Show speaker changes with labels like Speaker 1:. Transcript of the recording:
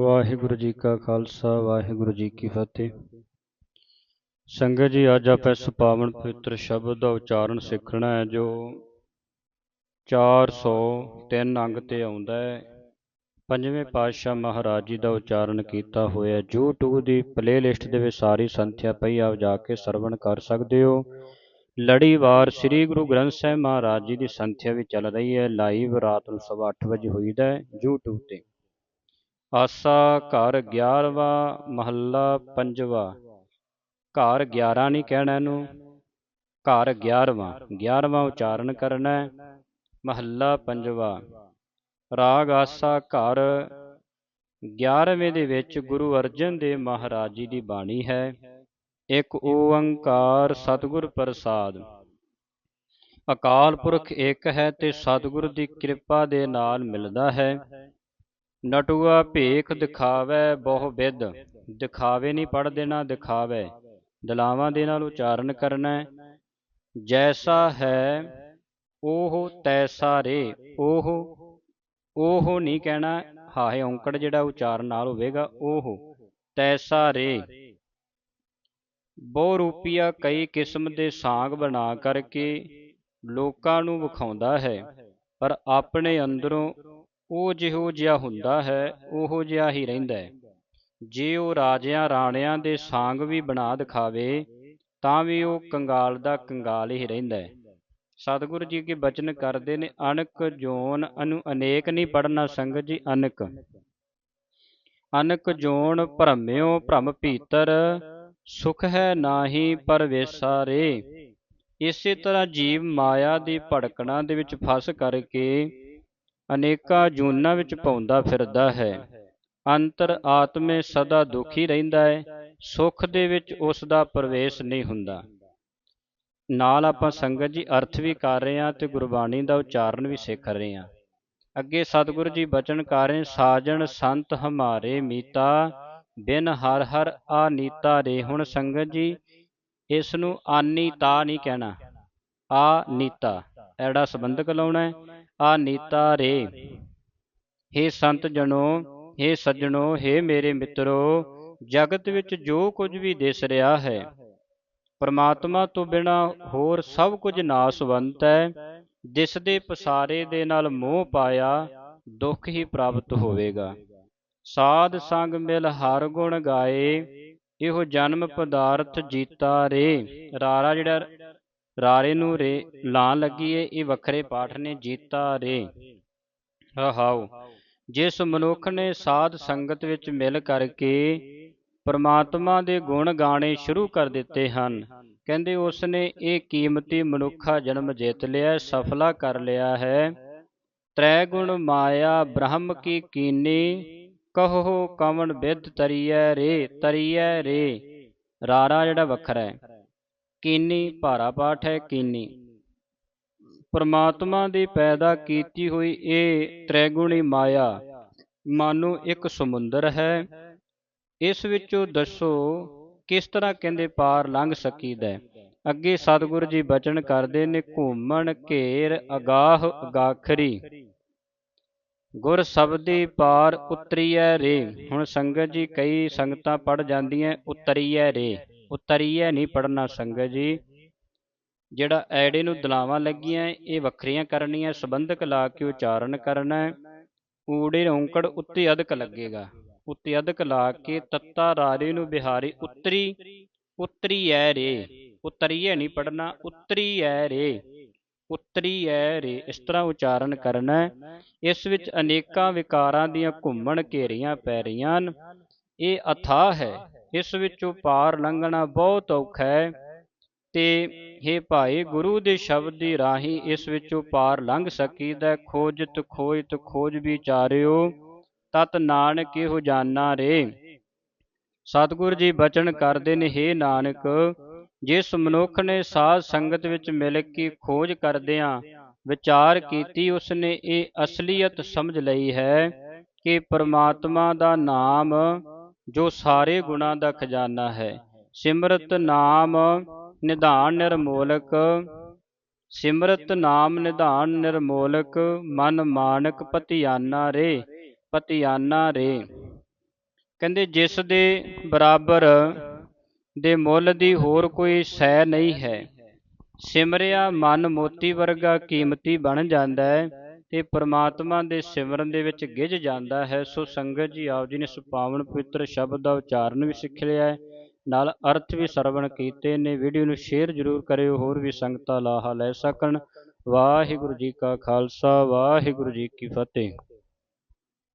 Speaker 1: ਵਾਹਿਗੁਰੂ ਜੀ ਕਾ ਖਾਲਸਾ, ਵਾਹਿਗੁਰੂ ਜੀ ਕੀ ਫਤਿਹ। ਸੰਗਤ ਜੀ, ਅੱਜ ਆਪਾਂ ਇਸ ਪਾਵਨ ਪਵਿੱਤਰ ਸ਼ਬਦ ਦਾ ਉਚਾਰਨ ਸਿੱਖਣਾ ਹੈ, ਜੋ 403 ਅੰਗ ਤੇ ਆਉਂਦਾ ਹੈ। ਪੰਜਵੇਂ ਪਾਤਸ਼ਾਹ ਮਹਾਰਾਜ ਜੀ ਦਾ ਉਚਾਰਨ ਕੀਤਾ ਹੋਇਆ YouTube ਦੀ ਪਲੇਲਿਸਟ ਦੇ ਵਿੱਚ ਸਾਰੀ ਸੰਥਿਆ ਪਈ ਆਪ ਜਾ ਕੇ ਸਰਵਣ ਕਰ ਸਕਦੇ ਹੋ। ਲੜੀਵਾਰ ਸ੍ਰੀ ਗੁਰੂ ਗ੍ਰੰਥ ਸਾਹਿਬ ਮਹਾਰਾਜ ਜੀ ਦੀ ਸੰਥਿਆ ਵੀ ਚੱਲ ਰਹੀ ਹੈ। ਲਾਈਵ ਰਾਤ ਨੂੰ ਸਵਾ ਅੱਠ ਵਜੇ ਹੋਈਦਾ ਹੈ YouTube ਤੇ। ਆਸਾ ਘਰ 11ਵਾਂ ਮਹੱਲਾ ਪੰਜਵਾ। ਘਰ 11 ਨਹੀਂ ਕਹਿਣਾ ਇਹਨੂੰ। ਘਰ 11ਵਾਂ 11ਵਾਂ ਉਚਾਰਨ ਕਰਨਾ ਹੈ। ਮਹੱਲਾ ਪੰਜਵਾ। ਰਾਗ ਆਸਾ ਘਰ 11ਵੇਂ ਦੇ ਵਿੱਚ ਗੁਰੂ ਅਰਜਨ ਦੇਵ ਮਹਾਰਾਜ ਜੀ ਦੀ ਬਾਣੀ ਹੈ। ਇੱਕ ਓੰਕਾਰ ਸਤਿਗੁਰ ਪ੍ਰਸਾਦ। ਅਕਾਲ ਪੁਰਖ ਇੱਕ ਹੈ ਤੇ ਸਤਿਗੁਰ ਦੀ ਕਿਰਪਾ ਦੇ ਨਾਲ ਮਿਲਦਾ ਹੈ। ਨਟੂਆ ਭੇਖ ਦਿਖਾਵੇ ਬਹੁ ਵਿਦ, ਦਿਖਾਵੇ ਨਹੀਂ ਪੜ ਦੇਣਾ ਦਿਖਾਵੇ, ਦਲਾਵਾਂ ਦੇ ਨਾਲ ਉਚਾਰਨ ਕਰਨਾ, ਜੈਸਾ ਹੈ ਉਹ ਤੈਸਾ ਰੇ, ਉਹ ਉਹ ਨਹੀਂ ਕਹਿਣਾ ਹਾਹੇ ਔਂਕੜ ਜਿਹੜਾ ਉਚਾਰਨ ਨਾਲ ਹੋਵੇਗਾ, ਉਹ ਤੈਸਾ ਰੇ। ਬਹੁ ਰੂਪੀਆ ਕਈ ਕਿਸਮ ਦੇ ਸਾਂਗ ਬਣਾ ਕਰਕੇ ਲੋਕਾਂ ਨੂੰ ਵਿਖਾਉਂਦਾ ਹੈ, ਪਰ ਆਪਣੇ ਅੰਦਰੋਂ ਉਹ ਜਿਹੋ ਜਿਹਾ ਹੁੰਦਾ ਹੈ, ਉਹੋ ਜਿਹਾ ਹੀ ਰਹਿੰਦਾ ਹੈ। ਜੇ ਉਹ ਰਾਜਿਆਂ ਰਾਣਿਆਂ ਦੇ ਸਾਂਗ ਵੀ ਬਣਾ ਦਿਖਾਵੇ, ਤਾਂ ਵੀ ਉਹ ਕੰਗਾਲ ਦਾ ਕੰਗਾਲ ਹੀ ਰਹਿੰਦਾ ਹੈ। ਸਤਿਗੁਰੂ ਜੀ ਕੇ ਬਚਨ ਕਰਦੇ ਨੇ ਅਨਕ ਜੋਨ ਅਨੁ ਅਨੇਕ ਨਹੀਂ ਪੜਨਾ ਸੰਗਤ ਜੀ ਅਨਕ। ਅਨਕ ਜੋਨ ਭਰਮਿਓ ਭ੍ਰਮ ਭੀਤਰ, ਸੁਖ ਹੈ ਨਾਹੀ ਪਰਵੇਸਾ ਰੇ। ਇਸੇ ਤਰ੍ਹਾਂ ਜੀਵ ਮਾਇਆ ਦੀ ਭੜਕਣਾ ਦੇ ਵਿੱਚ ਫਸ ਕਰਕੇ ਅਨੇਕਾਂ ਜੂਨਾਂ ਵਿੱਚ ਪਾਉਂਦਾ ਫਿਰਦਾ ਹੈ। ਅੰਤਰ ਆਤਮੇ ਸਦਾ ਦੁਖੀ ਰਹਿੰਦਾ ਹੈ, ਸੁਖ ਦੇ ਵਿੱਚ ਉਸ ਦਾ ਪ੍ਰਵੇਸ਼ ਨਹੀਂ ਹੁੰਦਾ। ਨਾਲ ਆਪਾਂ ਸੰਗਤ ਜੀ ਅਰਥ ਵੀ ਕਰ ਰਹੇ ਹਾਂ ਤੇ ਗੁਰਬਾਣੀ ਦਾ ਉਚਾਰਨ ਵੀ ਸਿੱਖ ਰਹੇ ਹਾਂ। ਅੱਗੇ ਸਤਿਗੁਰੂ ਜੀ ਬਚਨ ਕਰ ਰਹੇ, ਸਾਜਣ ਸੰਤ ਹਮਾਰੇ ਮੀਤਾ, ਬਿਨ ਹਰ ਹਰ ਆਨੀਤਾ ਰੇ। ਹੁਣ ਸੰਗਤ ਜੀ, ਇਸ ਨੂੰ ਆਨੀਤਾ ਨਹੀਂ ਕਹਿਣਾ, ਆ ਨੀਤਾ। ਐੜਾ ਸੰਬੰਧਕ ਲਾਉਣਾ ਹੈ ਆ ਨੀਤਾ ਰੇ हे ਸੰਤ ਜਨੋ हे ਸੱਜਣੋ हे ਮੇਰੇ ਮਿੱਤਰੋ ਜਗਤ ਵਿੱਚ ਜੋ ਕੁਝ ਵੀ ਦਿਸ ਰਿਹਾ ਹੈ ਪਰਮਾਤਮਾ ਤੋਂ ਬਿਨਾ ਹੋਰ ਸਭ ਕੁਝ ਨਾਸਵੰਤ ਹੈ ਦਿਸਦੇ ਪਸਾਰੇ ਦੇ ਨਾਲ ਮੋਹ ਪਾਇਆ ਦੁੱਖ ਹੀ ਪ੍ਰਾਪਤ ਹੋਵੇਗਾ ਸਾਧ ਸੰਗ ਮਿਲ ਹਰ ਗੁਣ ਗਾਏ ਇਹੋ ਜਨਮ ਪਦਾਰਥ ਜੀਤਾ ਰੇ ਰਾਰਾ ਜਿਹੜਾ ਰਾਰੇ ਨੂੰ ਰੇ ਲਾਂ ਲੱਗੀ ਏ ਇਹ ਵੱਖਰੇ ਪਾਠ ਨੇ, ਜੀਤਾ ਰੇ। ਰਹਾਉ ਜਿਸ ਮਨੁੱਖ ਨੇ ਸਾਧ ਸੰਗਤ ਵਿੱਚ ਮਿਲ ਕਰਕੇ ਪਰਮਾਤਮਾ ਦੇ ਗੁਣ ਗਾਣੇ ਸ਼ੁਰੂ ਕਰ ਦਿੱਤੇ ਹਨ, ਕਹਿੰਦੇ ਉਸ ਨੇ ਇਹ ਕੀਮਤੀ ਮਨੁੱਖਾ ਜਨਮ ਜਿੱਤ ਲਿਆ, ਸਫਲਾ ਕਰ ਲਿਆ ਹੈ। ਤ੍ਰੈ ਗੁਣ ਮਾਇਆ ਬ੍ਰਹਮ ਕੀ ਕੀਨੀ, ਕਹੋ ਕਵਣ ਵਿਦ ਤਰੀਐ ਰੇ ਤਰੀਐ ਰੇ। ਰਾਰਾ ਜਿਹੜਾ ਵੱਖਰਾ ਹੈ। ਕੀਨੀ ਭਾਰਾ ਪਾਠ ਹੈ ਕੀਨੀ। ਪਰਮਾਤਮਾ ਦੀ ਪੈਦਾ ਕੀਤੀ ਹੋਈ ਇਹ ਤ੍ਰੈਗੁਣੀ ਮਾਇਆ ਮਾਨੋ ਇੱਕ ਸਮੁੰਦਰ ਹੈ। ਇਸ ਵਿੱਚੋਂ ਦੱਸੋ ਕਿਸ ਤਰ੍ਹਾਂ ਕਹਿੰਦੇ ਪਾਰ ਲੰਘ ਸਕੀਦਾ। ਅੱਗੇ ਸਤਿਗੁਰੂ ਜੀ ਬਚਨ ਕਰਦੇ ਨੇ, ਘੂਮਣ, ਘੇਰ, ਅਗਾਹ, ਅਗਾਖਰੀ। ਗੁਰ ਸ਼ਬਦੀ ਪਾਰ ਉਤਰੀਐ ਰੇ। ਹੁਣ ਸੰਗਤ ਜੀ ਕਈ ਸੰਗਤਾਂ ਪੜ ਜਾਂਦੀਆਂ, ਉਤਰੀਐ ਰੇ। ਉਤਰੀਐ ਨਹੀਂ ਪੜਨਾ ਸੰਗਤ ਜੀ। ਜਿਹੜਾ ਐੜੇ ਨੂੰ ਦਲਾਵਾਂ ਲੱਗੀਆਂ, ਇਹ ਵੱਖਰੀਆਂ ਕਰਨੀਆਂ, ਸੰਬੰਧਕ ਲਾ ਕੇ ਉਚਾਰਨ ਕਰਨਾ, ਊੜੇ ਔਂਕੜ ਉੱਤੇ ਅਧਕ ਲੱਗੇਗਾ। ਉੱਤੇ ਅਧਕ ਲਾ ਕੇ ਤੱਤਾ ਰਾਰੇ ਨੂੰ ਬਿਹਾਰੀ, ਉੱਤਰੀ ਉੱਤਰੀ ਐ ਰੇ। ਉਤਰੀਐ ਨਹੀਂ ਪੜਨਾ ਉੱਤਰੀ ਐ ਰੇ। ਉੱਤਰੀ ਐ ਰੇ, ਇਸ ਤਰ੍ਹਾਂ ਉਚਾਰਨ ਕਰਨਾ। ਇਸ ਵਿੱਚ ਅਨੇਕਾਂ ਵਿਕਾਰਾਂ ਦੀਆਂ ਘੁੰਮਣ ਘੇਰੀਆਂ ਪੈ ਰਹੀਆਂ ਹਨ। ਇਹ ਅਥਾਹ ਹੈ। ਇਸ ਵਿੱਚੋਂ ਪਾਰ ਲੰਘਣਾ ਬਹੁਤ ਔਖਾ ਹੈ। ਤੇ हे ਭਾਈ, ਗੁਰੂ ਦੇ ਸ਼ਬਦ ਦੀ ਰਾਹੀਂ ਇਸ ਵਿੱਚੋਂ ਪਾਰ ਲੰਘ ਸਕੀਦਾ ਖੋਜਤ ਖੋਜਤ ਖੋਜ ਵਿਚਾਰਿਓ, ਤਤ ਨਾਨਕ ਇਹੋ ਜਾਨਾ ਰੇ। ਸਤਿਗੁਰ ਜੀ ਬਚਨ ਕਰਦੇ ਨੇ हे ਨਾਨਕ, ਜਿਸ ਮਨੁੱਖ ਨੇ ਸਾਧ ਸੰਗਤ ਵਿੱਚ ਮਿਲ ਕੇ ਖੋਜ ਕਰਦਿਆਂ ਵਿਚਾਰ ਕੀਤੀ, ਉਸਨੇ ਇਹ ਅਸਲੀਅਤ ਸਮਝ ਲਈ ਹੈ ਕਿ ਪਰਮਾਤਮਾ ਦਾ ਨਾਮ ਜੋ ਸਾਰੇ ਗੁਣਾਂ ਦਾ ਖਜ਼ਾਨਾ ਹੈ। ਸਿਮਰਤ ਨਾਮ ਨਿਧਾਨ ਨਿਰਮੋਲਕ, ਸਿਮਰਤ ਨਾਮ ਨਿਧਾਨ ਨਿਰਮੋਲਕ, ਮਨ ਮਾਨਕ ਪਤਿਆਨਾ ਰੇ ਪਤਿਆਨਾ ਰੇ। ਕਹਿੰਦੇ, ਜਿਸ ਦੇ ਬਰਾਬਰ ਦੇ ਮੁੱਲ ਦੀ ਹੋਰ ਕੋਈ ਸੈ ਨਹੀਂ ਹੈ। ਸਿਮਰਿਆ ਮਨ ਮੋਤੀ ਵਰਗਾ ਕੀਮਤੀ ਬਣ ਜਾਂਦਾ ਹੈ। ਤੇ ਪਰਮਾਤਮਾ ਦੇ ਸਿਮਰਨ ਦੇ ਵਿੱਚ ਗਿੱਝ ਜਾਂਦਾ ਹੈ, ਸੋ ਸੰਗਤ ਜੀ ਆਪ ਜੀ ਨੇ ਇਸ ਪਾਵਨ ਪਵਿੱਤਰ ਸ਼ਬਦ ਦਾ ਉਚਾਰਨ ਵੀ ਸਿੱਖ ਲਿਆ ਹੈ, ਨਾਲ ਅਰਥ ਵੀ ਸਰਵਣ ਕੀਤੇ ਨੇ, ਵੀਡੀਓ ਨੂੰ ਸ਼ੇਅਰ ਜ਼ਰੂਰ ਕਰਿਓ, ਹੋਰ ਵੀ ਸੰਗਤਾਂ ਲਾਹਾ ਲੈ ਸਕਣ। ਵਾਹਿਗੁਰੂ ਜੀ ਕਾ ਖਾਲਸਾ, ਵਾਹਿਗੁਰੂ ਜੀ ਕੀ ਫਤਿਹ।